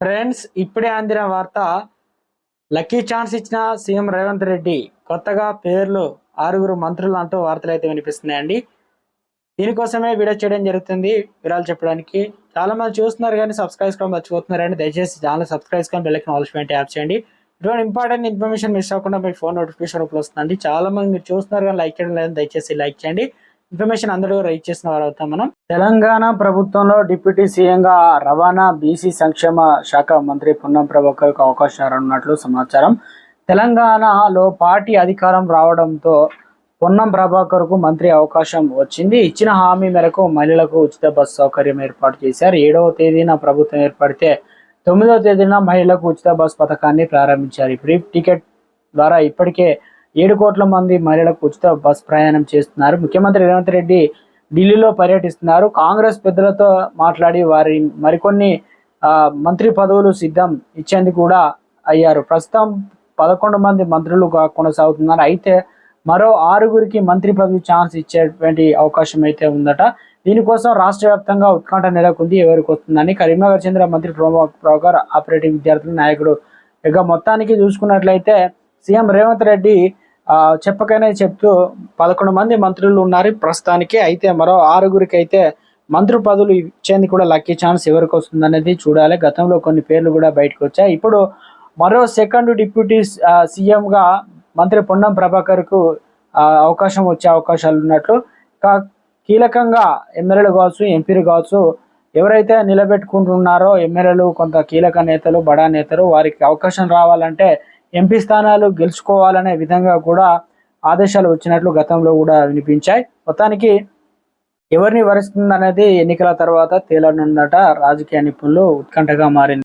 Friends ఇప్పుడే అందిన వార్త లక్కీ ఛాన్స్ ఇచ్చిన సీఎం రేవంత్ రెడ్డి కొత్తగా పేర్లు ఆరుగురు మంత్రులు అంటూ వార్తలు అయితే వినిపిస్తున్నాయండి. దీనికోసమే వీడియో చేయడం జరుగుతుంది. వివరాలు చెప్పడానికి చాలా మంది చూస్తున్నారు కానీ సబ్స్క్రైబ్ చేసుకోవడం మర్చిపోతున్నారండి. దయచేసి ఛానల్ సబ్స్క్రైబ్ చేసుకొని బెల్లకి నాలెడ్జ్మెంట్ యాప్ చేయండి. ఇటువంటి ఇంపార్టెంట్ ఇన్ఫర్మేషన్ మిస్ అవ్వకుండా మీ ఫోన్ నోటిఫికేషన్ రూపంలో వస్తుందండి. చాలా మంది మీరు చూస్తున్నారు కానీ లైక్ చేయడం లేదని దయచేసి లైక్ చేయండి. ఇన్ఫర్మేషన్ అందరూ రైట్ చేసిన వారు అవుతాం మనం. తెలంగాణ ప్రభుత్వంలో డిప్యూటీ సీఎంగా రవాణా బీసీ సంక్షేమ శాఖ మంత్రి పొన్నం ప్రభాకర్కు అవకాశం ఉన్నట్లు సమాచారం. తెలంగాణలో పార్టీ అధికారం రావడంతో పొన్నం ప్రభాకర్కు మంత్రి అవకాశం వచ్చింది. ఇచ్చిన హామీ మేరకు మహిళలకు ఉచిత బస్సు సౌకర్యం ఏర్పాటు చేశారు. ఏడవ తేదీన ప్రభుత్వం ఏర్పడితే తొమ్మిదవ తేదీన మహిళలకు ఉచిత బస్సు పథకాన్ని ప్రారంభించారు. ఇప్పుడు టికెట్ ద్వారా ఇప్పటికే ఏడు కోట్ల మంది మహిళలకు ఉచిత బస్ ప్రయాణం చేస్తున్నారు. ముఖ్యమంత్రి రేవంత్ రెడ్డి ఢిల్లీలో పర్యటిస్తున్నారు. కాంగ్రెస్ పెద్దలతో మాట్లాడి వారి మరికొన్ని మంత్రి పదవులు సిద్ధం ఇచ్చేందుకు కూడా అయ్యారు. ప్రస్తుతం పదకొండు మంది మంత్రులు కొనసాగుతున్నారు. అయితే మరో ఆరుగురికి మంత్రి పదవి ఛాన్స్ ఇచ్చేటువంటి అవకాశం అయితే ఉందట. దీనికోసం రాష్ట్ర వ్యాప్తంగా ఉత్కంఠ నెలకొంది. ఎవరికి వస్తుందని కరీంనగర్ చెందిన మంత్రి ప్రభాకర్ ఆపరేటివ్ విద్యార్థుల నాయకుడు. ఇక మొత్తానికి చూసుకున్నట్లయితే సీఎం రేవంత్ రెడ్డి చెప్పకనే చెప్తూ పదకొండు మంది మంత్రులు ఉన్నారు. ప్రస్తుతానికి అయితే మరో ఆరుగురికి అయితే మంత్రి పదవులు ఇచ్చేందుకు కూడా లక్కీ ఛాన్స్ ఎవరికి వస్తుందనేది చూడాలి. గతంలో కొన్ని పేర్లు కూడా బయటకు వచ్చాయి. ఇప్పుడు మరో సెకండ్ డిప్యూటీ సీఎంగా మంత్రి పొన్నం ప్రభాకర్కు అవకాశం వచ్చే అవకాశాలు ఉన్నట్లు. కా- కీలకంగా ఎమ్మెల్యేలు కావచ్చు ఎంపీలు కావచ్చు ఎవరైతే నిలబెట్టుకుంటున్నారో ఎమ్మెల్యేలు కొంత కీలక నేతలు బడా నేతలు వారికి అవకాశం రావాలంటే ఎంపీ స్థానాలు గెలుచుకోవాలనే విధంగా కూడా ఆదేశాలు వచ్చినట్లు గతంలో కూడా వినిపించాయి. మొత్తానికి ఎవరిని వరిస్తుంది అనేది ఎన్నికల తర్వాత తేలనుందట రాజకీయ నిపుణులు ఉత్కంఠగా మారింది.